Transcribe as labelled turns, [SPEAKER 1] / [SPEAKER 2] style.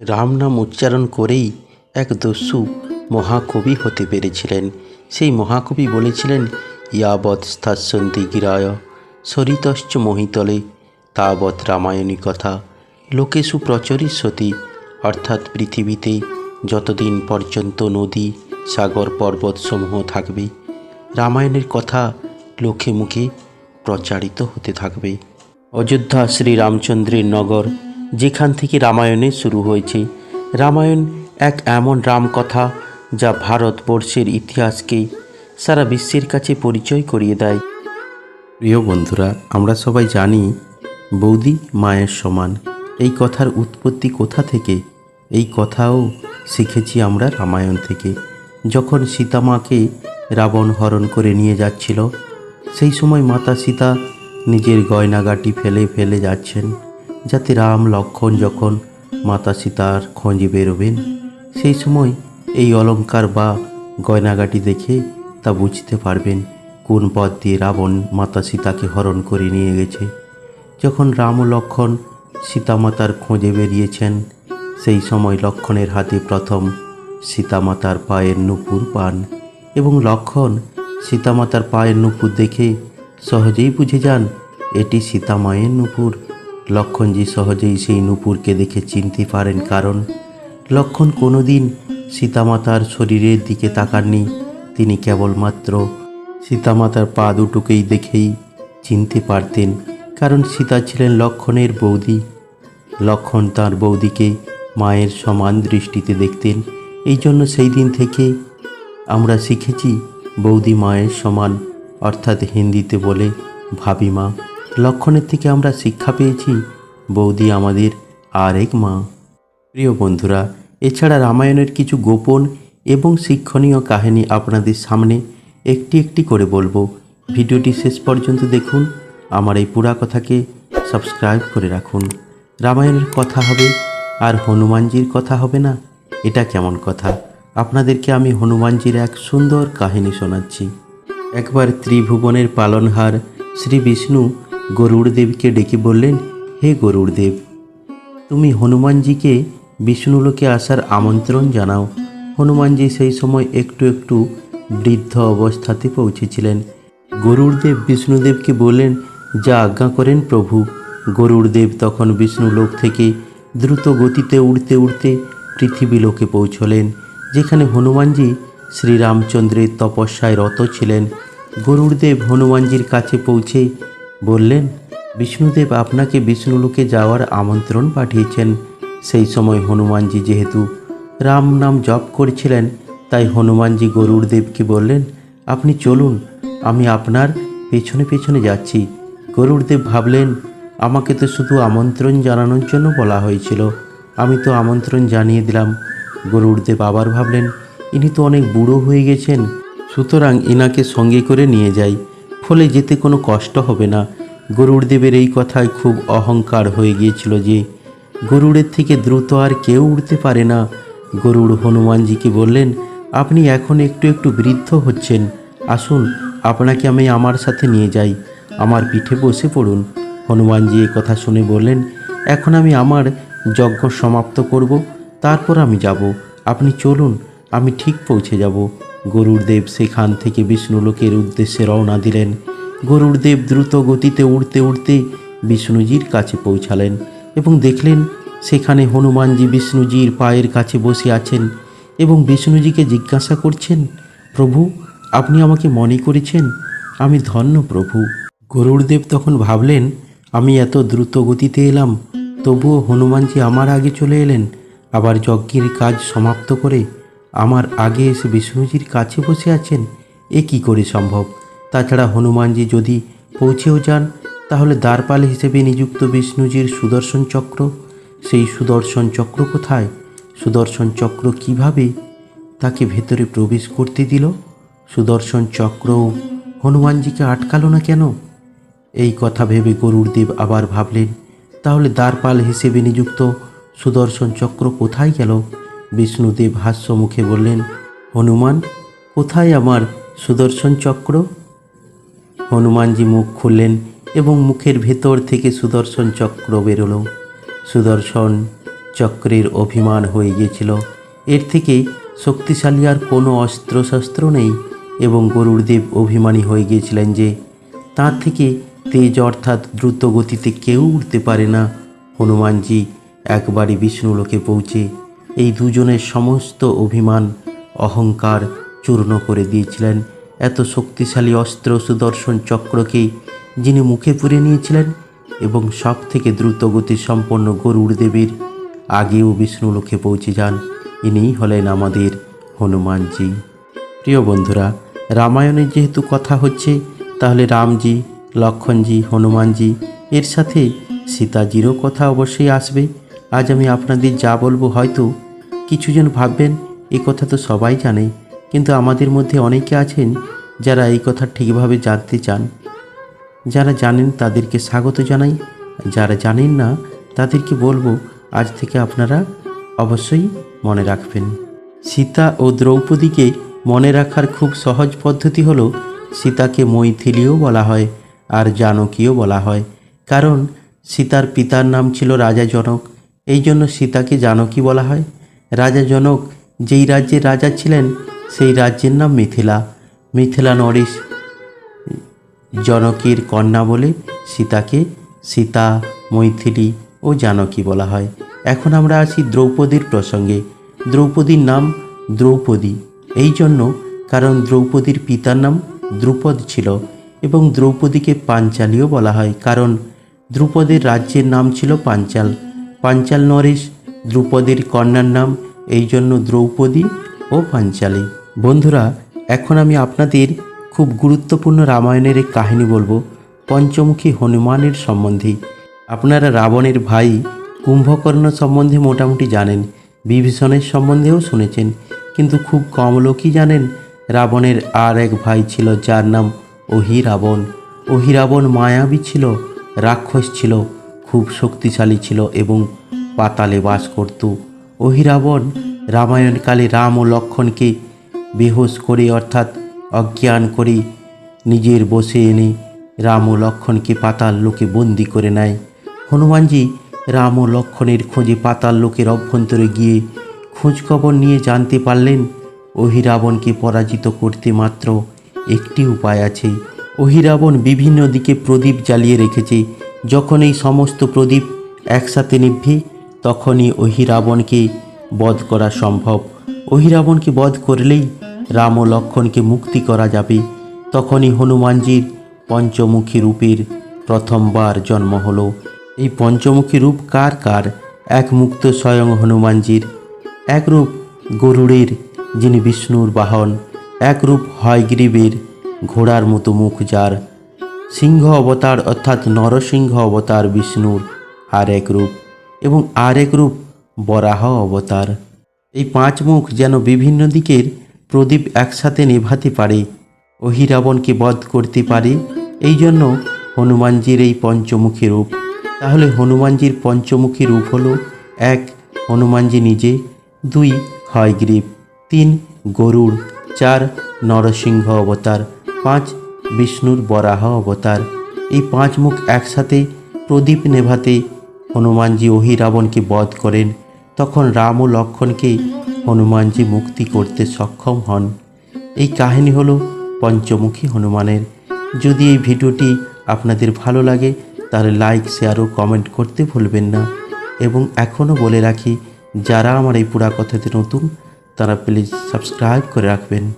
[SPEAKER 1] রাম নাম উচ্চারণ করেই এক দস্যু মহাকবি হতে পেরেছিলেন। সেই মহাকবি বলেছিলেন, ইয়াবৎ স্থাস্যন্তি গিরায়, সরিতশ্চ মহিতলে, তাবৎ রামায়ণী কথা। লোকেশু প্রচরিষ্যতি, অর্থাৎ পৃথিবীতে যতদিন পর্যন্ত নদী, সাগর পর্বতসমূহ থাকবে, রামায়ণের কথা লোকে মুখে প্রচারিত হতে থাকবে। অযোধ্যা শ্রী রামচন্দ্রের নগর যেখান থেকে রামায়ণের শুরু হয়েছে। রামায়ণ এক এমন রামকথা যা ভারতবর্ষের ইতিহাসকে সারা বিশ্বের কাছে পরিচয় করিয়ে দেয়। প্রিয় বন্ধুরা, আমরা সবাই জানি বৌদি মায়ের সমান। এই কথার উৎপত্তি কোথা থেকে? এই কথাও শিখেছি আমরা রামায়ণ থেকে। যখন সীতামাকে রাবণ হরণ করে নিয়ে যাচ্ছিল, সেই সময় মাতা সীতা নিজের গয়নাগাটি ফেলে ফেলে যাচ্ছেন। যাতে রাম, লক্ষণ যখন মাতা সীতার খোঁজে বেরোবেন, সেই সময় এই অলংকার বা গয়নাগাটি দেখে তা বুঝতে পারবেন কোন পথ দিয়ে রাবণ মাতা সীতাকে হরণ করে নিয়ে গেছে। যখন রাম ও লক্ষণ সীতামাতার খোঁজে বেরিয়েছেন, সেই সময় লক্ষণের হাতে প্রথম সীতামাতার পায়ের নুপুর পান এবং লক্ষণ সীতামাতার পায়ের নুপুর দেখে সহজেই বুঝে যান, এটি সীতামায়ের নুপুর। লক্ষণজি সহজেই সেই নুপুরকে দেখে চিনতে পারেন কারণ লক্ষণ কোনোদিন সীতামাতার শরীরের দিকে তাকাননি। তিনি কেবলমাত্র সীতামাতার পা দুটোকেই দেখেই চিনতে পারতেন, কারণ সীতা ছিলেন লক্ষণের বৌদি। লক্ষণ তার বৌদিকে মায়ের সমান দৃষ্টিতে দেখতেন। এই জন্য সেই দিন থেকে আমরা শিখেছি বৌদি মায়ের সমান, অর্থাৎ হিন্দিতে বলে ভাবি মা। লক্ষণের থেকে আমরা শিক্ষা পেয়েছি, বৌদি আমাদের আর এক মা। প্রিয় বন্ধুরা, এছাড়া রামায়ণের কিছু গোপন এবং শিক্ষণীয় কাহিনী আপনাদের সামনে একটি একটি করে বলব। ভিডিওটি শেষ পর্যন্ত দেখুন, আমার এই পুরা কথাকে সাবস্ক্রাইব করে রাখুন। রামায়ণের কথা হবে, আর হনুমানজির কথা হবে না? এটা কেমন কথা? আপনাদেরকে আমি হনুমানজির এক সুন্দর কাহিনী শোনাচ্ছি। একবার ত্রিভুবনের পালনহার শ্রী বিষ্ণু গরুড়দেবকে ডেকে বললেন, হে গরুড়দেব, তুমি হনুমানজিকে বিষ্ণুলোকে আসার আমন্ত্রণ জানাও। হনুমানজি সেই সময় একটু একটু বৃদ্ধ অবস্থাতে পৌঁছেছিলেন। গরুড়দেব বিষ্ণুদেবকে বললেন, যা আজ্ঞা করেন প্রভু। গরুড়দেব তখন বিষ্ণুলোক থেকে দ্রুত গতিতে উড়তে উড়তে পৃথিবী লোকে পৌঁছলেন, যেখানে হনুমানজি শ্রীরামচন্দ্রের তপস্যায় রত ছিলেন। গরুড়দেব হনুমানজির কাছে পৌঁছে বললেন, বিষ্ণুদেব আপনাকে বিষ্ণুলোকে যাওয়ার আমন্ত্রণ পাঠিয়েছেন। সেই সময় হনুমানজি যেহেতু রাম নাম জপ করছিলেন, তাই হনুমানজি গরুড়দেবকে বললেন, আপনি চলুন, আমি আপনার পেছনে পেছনে যাচ্ছি। গরুড়দেব ভাবলেন, আমাকে তো শুধু আমন্ত্রণ জানানোর জন্য বলা হয়েছিল। আমি তো আমন্ত্রণ জানিয়ে দিলাম। গরুড়দেব আবার ভাবলেন, ইনি তো অনেক বুড়ো হয়ে গেছেন, সুতরাং ইনাকে সঙ্গে করে নিয়ে যাই। ফলে যেতে কোনো কষ্ট হবে না। গরুড়দেবের এই কথায় খুব অহংকার হয়ে গিয়েছিল যে, গরুড়ের থেকে দ্রুত আর কেউ উঠতে পারে না। গরুড় হনুমানজিকে বললেন, আপনি এখন একটু একটু বৃদ্ধ হচ্ছেন। আসুন, আপনাকে আমি আমার সাথে নিয়ে যাই। আমার পিঠে বসে পড়ুন। হনুমানজি এ কথা শুনে বললেন, এখন আমি আমার যজ্ঞ সমাপ্ত করব, তারপর আমি যাব। আপনি চলুন, আমি ঠিক পৌঁছে যাব। গরুড়দেব সেখান থেকে বিষ্ণুলোকের উদ্দেশ্যে রওনা দিলেন। গরুড়দেব দ্রুত গতিতে উড়তে উড়তে বিষ্ণুজির কাছে পৌঁছালেন এবং দেখলেন সেখানে হনুমানজি বিষ্ণুজির পায়ের কাছে বসে আছেন এবং বিষ্ণুজিকে জিজ্ঞাসা করছেন, প্রভু, আপনি আমাকে মনে করেছেন আমি ধন্য প্রভু? গরুড়দেব তখন ভাবলেন, আমি এত দ্রুত গতিতে এলাম, তবুও হনুমানজি আমার আগে চলে এলেন, আবার যজ্ঞের কাজ সমাপ্ত করে আমার আগে এসে বিষ্ণুজির কাছে বসে আছেন, এ কি করে সম্ভব? তাছাড়া হনুমানজি যদি পৌঁছেও যান, তাহলে দ্বারপাল হিসেবে নিযুক্ত বিষ্ণুজির সুদর্শন চক্র। সেই সুদর্শন চক্র কোথায়? সুদর্শন চক্র কীভাবে তাকে ভেতরে প্রবেশ করতে দিল? সুদর্শন চক্র হনুমানজিকে আটকালো না কেন? এই কথা ভেবে গরুড়দেব আবার ভাবলেন, তাহলে দ্বারপাল হিসেবে নিযুক্ত সুদর্শন চক্র কোথায় গেল? বিষ্ণুদেব হাস্য মুখে বললেন, হনুমান, কোথায় আমার সুদর্শন চক্র? হনুমানজি মুখ খুললেন এবং মুখের ভেতর থেকে সুদর্শন চক্র বেরোলো। সুদর্শন চক্রের অভিমান হয়ে গিয়েছিল। এর থেকে শক্তিশালী আর কোনো অস্ত্রশস্ত্র নেই এবং গরুড়দেব অভিমানী হয়ে গিয়েছিলেন যে, তার থেকে তেজ অর্থাৎ দ্রুত গতিতে কেউ উঠতে পারে না। হনুমানজি একবারই বিষ্ণুলোকে পৌঁছে এই দুজনের সমস্ত অভিমান, অহংকার চূর্ণ করে দিয়েছিলেন। এত শক্তিশালী অস্ত্র সুদর্শন চক্রকে যিনি মুখে পুরে নিয়েছিলেন এবং সব থেকে দ্রুত গতি সম্পন্ন গরুড় দেবীর আগেও বিষ্ণুলোকে পৌঁছে যান, ইনিই হলেন আমাদের হনুমানজি। প্রিয় বন্ধুরা, রামায়ণের যেহেতু কথা হচ্ছে, তাহলে রামজি, লক্ষণজি, হনুমানজি, এর সাথে সীতাজিরও কথা অবশ্যই আসবে। আজ আমি আপনাদের যা বলব হয়তো কিছুজন ভাববেন এই কথা তো সবাই জানে, কিন্তু আমাদের মধ্যে অনেকে আছেন যারা এই কথা ঠিকভাবে জানতে চান। যারা জানেন তাদেরকে স্বাগত জানাই, যারা জানেন না তাদেরকে বলব আজ থেকে আপনারা অবশ্যই মনে রাখবেন। সীতা ও দ্রৌপদীকে মনে রাখার খুব সহজ পদ্ধতি হলো সীতাকে মৈথিলিও বলা হয় আর জানকীও বলা হয়। কারণ সীতার পিতার নাম ছিল রাজা জনক এই জন্য সীতাকে জানকী বলা হয়। রাজা জনক, যেই রাজ্যের রাজা ছিলেন, সেই রাজ্যের নাম মিথিলা। মিথিলা নরেশ জনকের কন্যা বলে সীতাকে সীতা, মৈথিলি ও জানকী বলা হয়। এখন আমরা আসি দ্রৌপদীর প্রসঙ্গে। দ্রৌপদীর নাম দ্রৌপদী। এই জন্য কারণ দ্রৌপদীর পিতার নাম দ্রুপদ ছিল এবং দ্রৌপদীকে পাঞ্চালীও বলা হয়। কারণ দ্রুপদের রাজ্যের নাম ছিল পাঞ্চাল। পাঞ্চাল নরেশ দ্রুপদের কন্যার নাম, এই জন্য দ্রৌপদী ও পাঞ্চালী। বন্ধুরা, এখন আমি আপনাদের খুব গুরুত্বপূর্ণ রামায়ণের এক কাহিনী বলব, পঞ্চমুখী হনুমানের সম্বন্ধে। আপনারা রাবণের ভাই কুম্ভকর্ণ সম্বন্ধে মোটামুটি জানেন, বিভীষণের সম্বন্ধেও শুনেছেন, কিন্তু খুব কম লোকই জানেন রাবণের আর এক ভাই ছিল, যার নাম অহিরাবণ। অহিরাবণ মায়াবী ছিল, রাক্ষস ছিল, খুব শক্তিশালী ছিল এবং পাতালে বাস করত। অহিরাবণ রামায়ণকালে রাম ও লক্ষণকে বেহোশ করে অর্থাৎ অজ্ঞান করে নিজের বসে এনে রাম ও লক্ষণকে পাতাল লোকে বন্দি করে নেয়। হনুমানজি রাম ও লক্ষণের খোঁজে পাতাল লোকের অভ্যন্তরে গিয়ে খোঁজখবর নিয়ে জানতে পারলেন, অহিরাবণকে পরাজিত করতে মাত্র একটি উপায় আছে। অহিরাবণ বিভিন্ন দিকে প্রদীপ জ্বালিয়ে রেখেছে। যখন এই সমস্ত প্রদীপ একসাথে নিভবে তখনই অহিরাবণকে বধ করা সম্ভব। অহিরাবণকে বধ করলেই রাম ও লক্ষণকে মুক্তি করা যাবে। তখনই হনুমানজির পঞ্চমুখী রূপের প্রথমবার জন্ম হলো। এই পঞ্চমুখী রূপ কার কার? এক মুক্ত স্বয়ং হনুমানজির। এক রূপ গরুড়ের, যিনি বিষ্ণুর বাহন। এক রূপ হয়গ্রীবের, ঘোড়ার মতো মুখ যার। সিংহ অবতার অর্থাৎ নরসিংহ অবতার বিষ্ণুর। আর এক রূপ এবং আর এক রূপ বরাহ অবতার। এই পাঁচ মুখ যেন বিভিন্ন দিকের প্রদীপ একসাথে নেভাতে পারে। অহিরাবণকে বধ করতে পারে। এই জন্য হনুমানজির এই পঞ্চমুখী রূপ। তাহলে হনুমানজির পঞ্চমুখী রূপ হল, এক, হনুমানজি নিজে, দুই, হয়গ্রীব, তিন, গরুড়, চার, নরসিংহ অবতার, পাঁচ, বিষ্ণুর বরাহ অবতার। এই পাঁচ মুখ একসাথে প্রদীপ নেভাতে হনুমানজি অহিরাবণকে বধ করেন। তখন রাম ও লক্ষণকে হনুমানজি মুক্তি করতে সক্ষম হন। এই কাহিনী হলো পঞ্চমুখী হনুমানের। যদি এই ভিডিওটি আপনাদের ভালো লাগে, তাহলে লাইক, শেয়ার ও কমেন্ট করতে ভুলবেন না। এবং এখনও বলে রাখি, যারা আমার এই পুরা নতুন, তারা প্লিজ সাবস্ক্রাইব করে রাখবেন।